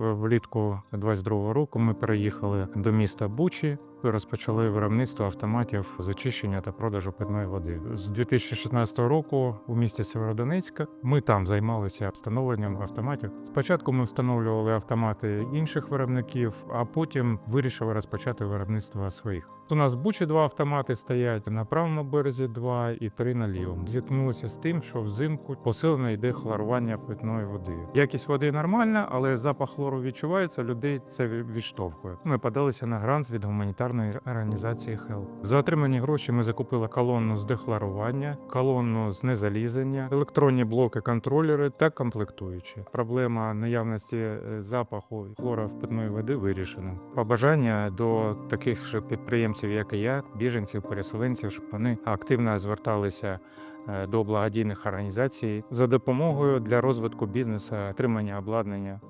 Влітку 22-го року ми переїхали до міста Бучі. Розпочали виробництво автоматів з очищення та продажу питної води. З 2016 року у місті Сєвєродонецька ми там займалися встановленням автоматів. Спочатку ми встановлювали автомати інших виробників, а потім вирішили розпочати виробництво своїх. У нас Бучі два автомати стоять на правому березі, два і три на лівому. Зіткнулися з тим, що взимку посилено йде хлорування питної води. Якість води нормальна, але запах хлору відчувається. Людей це відштовхує. Ми подалися на грант від гуманітарної організації HELP. За отримані гроші ми закупили колонну з дехлорування, колонну з незалізання, електронні блоки, контролери та комплектуючі. Проблема наявності е, запаху хлора в питної води вирішена. Побажання до таких же підприємців, як і я, біженців, переселенців, щоб вони активно зверталися е, до благодійних організацій за допомогою для розвитку бізнесу, отримання обладнання